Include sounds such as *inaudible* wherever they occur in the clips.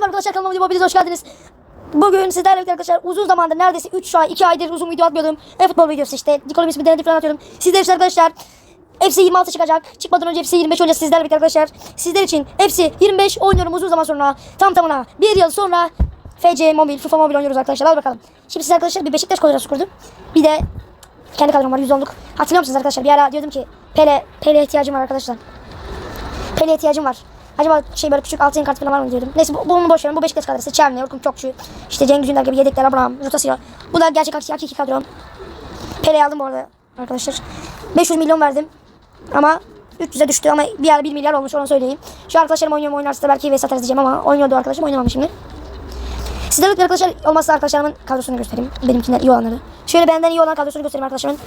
merhaba arkadaşlar kanalıma hepiniz hoş geldiniz. Bugün sizlerle birlikte arkadaşlar uzun zamandır neredeyse 3 ay 2 aydır uzun video atmıyordum. E-futbol videosu işte. Nikolum ismi denedik falan atıyorum. Sizler için arkadaşlar FC 26 çıkacak. Çıkmadan önce FC 25 oynayacağız sizlerle birlikte arkadaşlar. Sizler için FC 25 oynuyorum uzun zaman sonra. Tam tamına bir yıl sonra FC Mobil, FIFA Mobil oynuyoruz arkadaşlar. Hadi bakalım. Şimdi siz arkadaşlar bir Beşiktaş kadrosu kurdum. Bir de kendi kadrom var 110'luk. Hatırlıyor musunuz arkadaşlar? Bir ara diyordum ki Pele, Pele ihtiyacım var arkadaşlar. Pele ihtiyacım var. Acaba şey böyle küçük altın kart falan var mı diyordum. Neyse bu, bunu boş verin. Bu Beşiktaş kadrosu. Çerni, Orkun Çokçu, işte Cengiz Ünder gibi yedekler, Abraham, Rutasio. Bu da gerçek hakiki, hakiki kadrom. Pele'yi aldım bu arada arkadaşlar. 500 milyon verdim. Ama 300'e düştü ama bir ara 1 milyar olmuş onu söyleyeyim. Şu arkadaşlarım oynuyor mu oynarsa belki ve satarız diyeceğim ama oynuyordu arkadaşım oynamamış şimdi. Birlikte arkadaşlar olmazsa arkadaşlarımın kadrosunu göstereyim. Benimkinden iyi olanları. Şöyle benden iyi olan kadrosunu göstereyim arkadaşlarımın.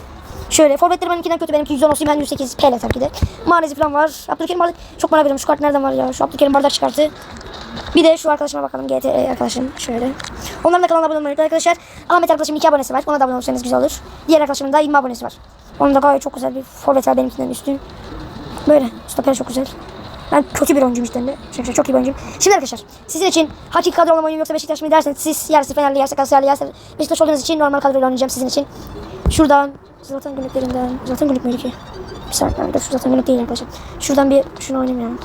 Şöyle forvetlerim benimkinden kötü benimki 110 olsun ben 108 PL tabii ki de. Manezi falan var. Abdülkerim Bardak çok bana veriyorum. Şu kart nereden var ya? Şu Abdülkerim Bardak çıkarttı. Bir de şu arkadaşıma bakalım. GT arkadaşım şöyle. Onların da kanalına abone olmayı arkadaşlar. Ahmet arkadaşım 2 abonesi var. Ona da abone olursanız güzel olur. Diğer arkadaşımın da 20 abonesi var. Onun da gayet çok güzel bir forvet var benimkinden üstün. Böyle. Stoper çok güzel. Ben kötü bir oyuncuyum işte. Çünkü çok iyi bir oyuncuyum. Şimdi arkadaşlar sizin için hakiki kadro oyunu yoksa Beşiktaş mı derseniz siz yerse Fenerli yerse Galatasaraylı yerse Beşiktaş olduğunuz için normal kadroyla oynayacağım sizin için. Şuradan Zlatan günlüklerinden Zlatan günlük müydü ki? Bir saniye şu Zlatan günlük değil arkadaşlar. Şuradan bir şunu oynayayım ya.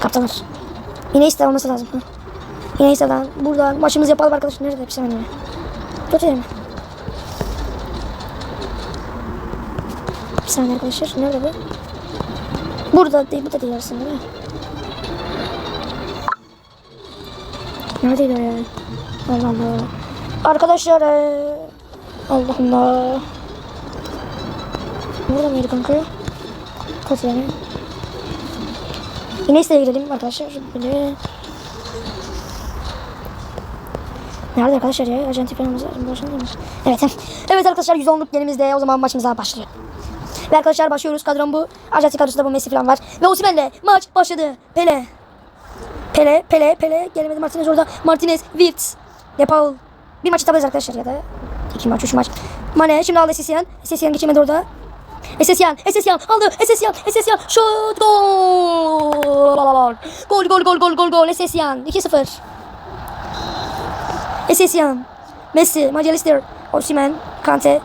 Kaptanlar. Yine iste olması lazım. Hı. Yine iste lan. Burada maçımızı yapalım arkadaşlar. Nerede? Bir saniye. Kötü mi? Bir saniye arkadaşlar. Nerede bu? Burada değil, bu da değil aslında değil mi? Neredeydi o ya? Allah Allah. Arkadaşlar eee, Allah Allah. Burada mıydı kanka? Kötü yani. Yine siteye girelim arkadaşlar. Böyle. Nerede arkadaşlar ya? Arjantin falan başında mı? Evet. *laughs* Evet arkadaşlar 110'luk yerimizde o zaman maçımıza başlıyor. Ve arkadaşlar başlıyoruz. Kadrom bu. Arjantin kadrosunda bu Messi falan var. Ve Osimhen'le maç başladı. Pele. Pele, Pele, Pele. Gelemedi Martinez orada. Martinez, Wirtz. De Paul. Bir maç atabiliriz arkadaşlar ya da. İki maç, üç maç. Mane şimdi aldı Esesyan. Esesyan geçemedi orada. Esesyan, Esesyan aldı. Esesyan, Esesyan. Şut, gol. Gol, gol, gol, gol, gol, gol. Esesyan. 2-0. Esesyan. Messi, Macalister, Osimhen, Kante,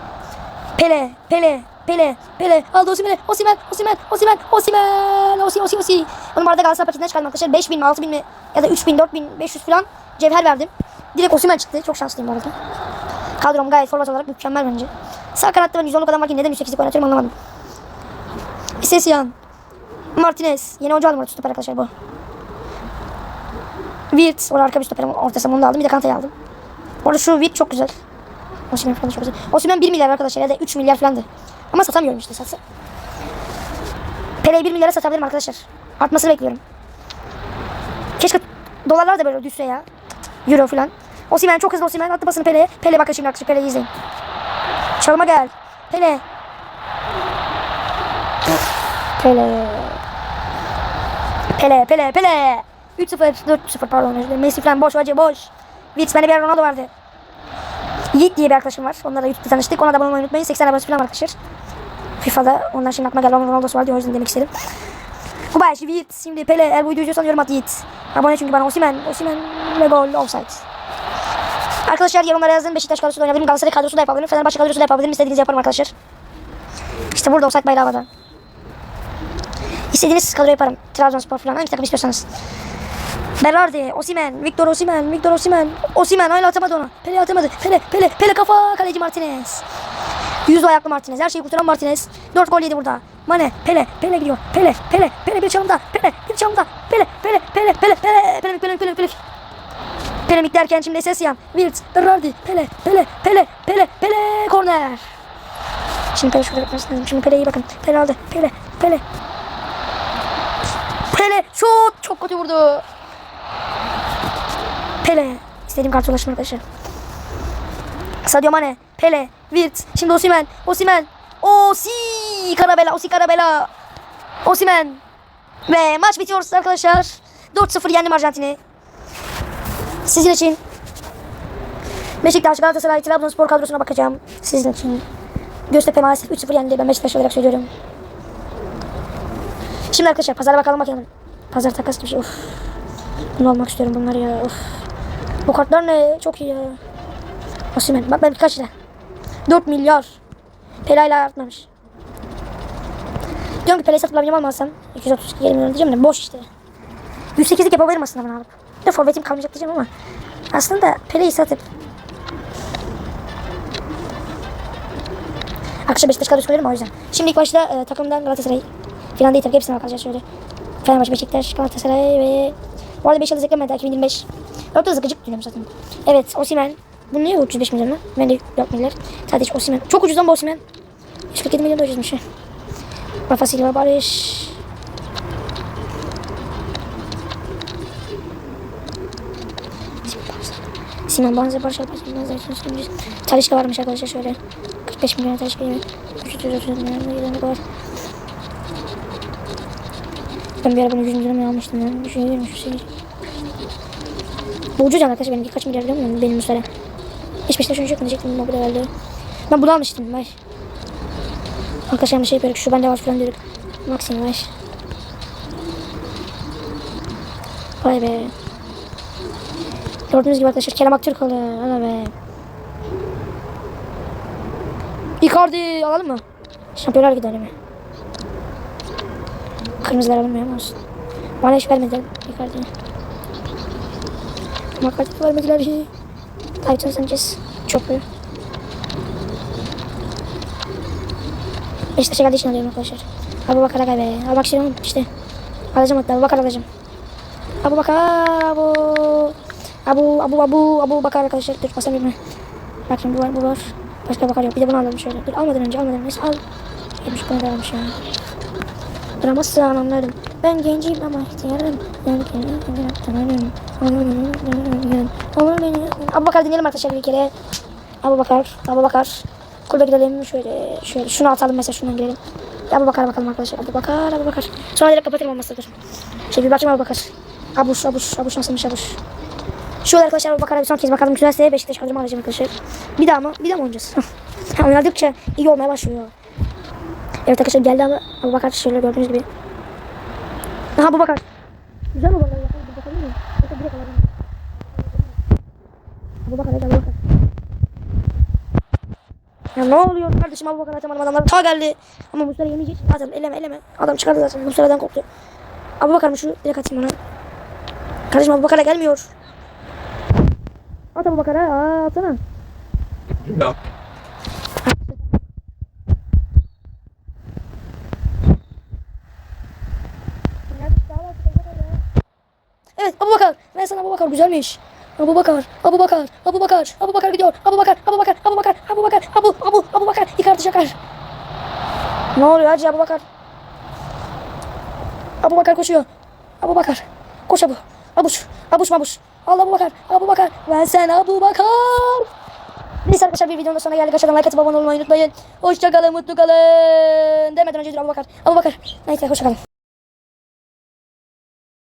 Pele, Pele, Pele, Pele aldı Osimhen'e, Osimhen, Osimhen, Osimhen, Osimhen, Osi, Osi, Osi. Onun arada Galatasaray paketinden çıkardım arkadaşlar. 5000 mi, 6000 mi ya da 3000, 4500 falan cevher verdim. Direkt Osimhen çıktı. Çok şanslıyım bu arada. Kadrom gayet format olarak mükemmel bence. Sağ kanatta ben 110'luk adam varken neden 108'lik oynatıyorum anlamadım. Sesyan. Martinez. Yeni oyuncu aldım orada stoper arkadaşlar bu. Wirtz. Orada arka bir stoperim. Orta onu da aldım. Bir de Kante'yi aldım. Orada şu Wirtz çok güzel. Osimhen falan çok güzel. Osimhen 1 milyar arkadaşlar ya da 3 milyar falandı. Ama satamıyorum işte satsa. Pele'yi 1 milyara satabilirim arkadaşlar. Artmasını bekliyorum. Keşke dolarlar da böyle düşse ya. Euro falan. Osimhen çok hızlı Osimhen attı basını Pele'ye. Pele bakın şimdi arkadaşlar Pele'yi izleyin. Çalma gel. Pele. Pele. Pele, Pele, Pele. 3-0, 4-0 pardon. özür dilerim. Messi falan boş, acı boş. Vitz, bende bir Ronaldo vardı. Yiğit diye bir arkadaşım var. Onlarla YouTube'da tanıştık. Ona da olmayı unutmayın. 80 abonesi falan var arkadaşlar. FIFA'da onlar şimdi aklıma geldi. Onun Ronaldo'su var diye o yüzden demek istedim. Kubaş, Yiğit, şimdi Pele, videoyu izliyorsan yorum at Yiğit. Abone çünkü bana Osimhen, Osimhen ve gol, offside. Arkadaşlar yorumlara yazın. Beşiktaş kadrosu da oynayabilirim. Galatasaray kadrosu da yapabilirim. Fenerbahçe kadrosu da yapabilirim. İstediğinizi yaparım arkadaşlar. İşte burada offside bayrağı havada. İstediğiniz kadro yaparım. Trabzonspor falan hangi takım istiyorsanız. Berardi, Osimhen, Victor Osimhen, Victor Osimhen, Osimhen hala atamadı onu. Pele atamadı. Pele, Pele, Pele kafa, kaleci Martinez. Yüzü ayaklı Martinez. Her şeyi kurtaran Martinez. 4 gol yedi burada. Mane, Pele, Pele gidiyor. Pele, Pele, Pele bir çalımda. Pele, bir çalımda. Pele, Pele, Pele, Pele, Pele, Pele, Pele, Pele, Pele. Pele derken şimdi Sesyan, Wirtz, Berardi, Pele, Pele, Pele, Pele, Pele, korner. Şimdi Pele şurada yapması lazım. Şimdi Pele'yi bakın. Pele aldı. Pele, Pele. Pele, şut çok kötü vurdu. Pele. İstediğim kartı ulaştım arkadaşlar. Sadio Mane, Pele, Wirtz, şimdi Osimhen, Osimhen, Osi, Karabela, Osi Karabela, Osimhen. Ve maç bitiyor arkadaşlar. 4-0 yendim Arjantin'i. Sizin için Beşiktaş, Galatasaray, Trabzonspor kadrosuna bakacağım. Sizin için. Göztepe maalesef 3-0 yendi. Ben Beşiktaş olarak söylüyorum. Şimdi arkadaşlar pazara bakalım bakalım. Pazar takas bir şey. Of. Bunu almak istiyorum bunları ya. Of. Bu kartlar ne? Çok iyi ya. Osimhen. Bak ben kaç lira? 4 milyar. Pelayla artmamış. Diyorum ki Pele'yi satıp alabileceğim almazsam 232 milyon diyeceğim de boş işte. 108'lik yapabilirim aslında bunu alıp. De forvetim kalmayacak diyeceğim ama aslında Pele'yi satıp Arkadaşlar Beşiktaş kadrosu koyuyorum o yüzden. Şimdi ilk başta e, takımdan Galatasaray falan değil tabii hepsine bakacağız şöyle. Fenerbahçe, Beşiktaş, Galatasaray ve bu arada 5 yıldız eklemedi 2025. 4 yıldız gıcık diyorum zaten. Evet Osimhen. Bu niye 305 milyon mu? Ben de 4 milyar. Sadece Osimhen. Çok ucuz lan bu Osimhen. 147 milyon da ucuzmuş. Rafa Silva, Barış. Sinan Banzer, Barış Alper, Banzer, Banzer, Talişka varmış arkadaşlar şöyle. 45 milyon Talişka gibi. 330 milyon yılında var. Ben bir ara bunu 100 milyon almıştım ya. Düşünüyorum şu şeyi. Bu ucuz yani arkadaşlar benimki kaç milyar biliyor musun? Benim mesela. Hiç Beşiktaş oyuncu yok mu diyecektim mobil herhalde. Ben bunu almıştım. Vay. Arkadaşlar şey yapıyorduk. Şu bende var falan diyorduk. Maxim vay. Vay be. Gördüğünüz gibi arkadaşlar Kerem Aktürkoğlu. Ana be. Icardi alalım mı? Şampiyonlar gidelim mi? Kırmızılar alınmıyor mu olsun? Bana hiç vermediler Icardi'ye. Icardi'ye vermediler. Tyson Sanchez. Çok iyi. Beşiktaş'a geldiği için alıyorum arkadaşlar. Abu Bakar Agay be. Al işte. Alacağım hatta Abu Bakar alacağım. Abu Bakar Abu Abu Abu Abu Abu Bakar arkadaşlar. Dur basamıyorum. Bak şimdi bu var bu var. Başka Bakar yok. Bir de bunu alalım şöyle. Dur almadan önce almadan önce al. Gelmiş bunu da almış ya. Duramazsan anlarım. Ben gencim ama ihtiyarım. Ben kendimi tanırım. Olur beni. Abu Bakar dinleyelim arkadaşlar bir kere. Abu Bakar. Abu Bakar. Kulübe gidelim şöyle. Şöyle şunu atalım mesela şundan girelim. Abu Bakar bakalım arkadaşlar. Abu Bakar, Abu Bakar. Sonra direkt kapatırım olmazsa dur. Şey bir bakayım Abu Bakar. Abuş, Abuş, Abuş nasılmış Abuş. Şu arkadaşlar bir son kez bakalım. Güzelse Beşiktaş kadromu alacağım arkadaşlar. Bir daha mı? Bir daha mı oynayacağız? *laughs* Ha, Oynadıkça iyi olmaya başlıyor. Evet arkadaşlar geldi ama Abu Bakar şöyle gördüğünüz gibi. Aha Abu Bakar. Güzel Bakar. Abu Bakar. Abu Bakar. Ya ne oluyor kardeşim Abu Bakar atamadım adamlar ta geldi. Ama Muslera yemeyecek. Zaten eleme eleme. Adam çıkardı zaten Muslera'dan korktu. Abu Bakar mı şu direkt atayım ona. Kardeşim Abu Bakar'a gelmiyor. At Abu Bakar'a. Aa atsana. Evet Abu Bakar. Ben sana Abu Bakar güzelmiş. Abu Bakar, Abu Bakar, Abu Bakar, Abu Bakar gidiyor. Abu Bakar, Abu Bakar, Abu Bakar, Abu Bakar, Abu, Abu, Abu Bakar. Icardi Şakar. Ne oluyor hacı Abu Bakar? Abu Bakar koşuyor. Abu Bakar. Koş Abu. Abuş, Abuş Mabuş. Al Abu Bakar, Abu Bakar. Ben sen Abu Bakar. Neyse arkadaşlar bir videonun da sonuna geldik. Aşağıdan like atıp abone olmayı unutmayın. Hoşçakalın, mutlu kalın. Demeden önce Abu Bakar. Abu Bakar. Neyse hoşçakalın.